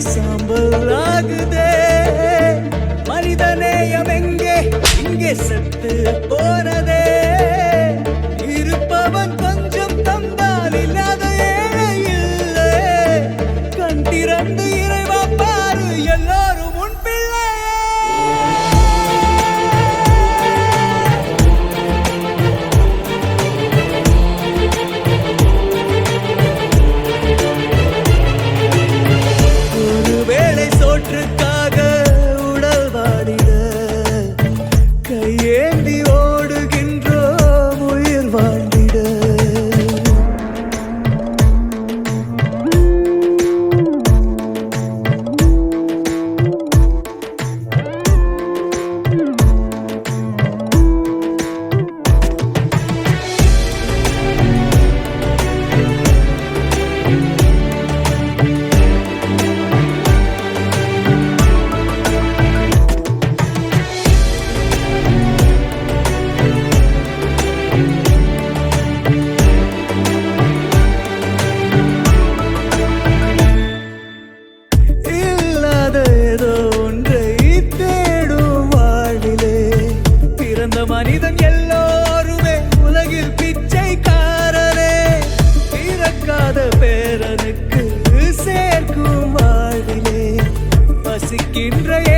सांभर लागदे நேசிக்கின்ற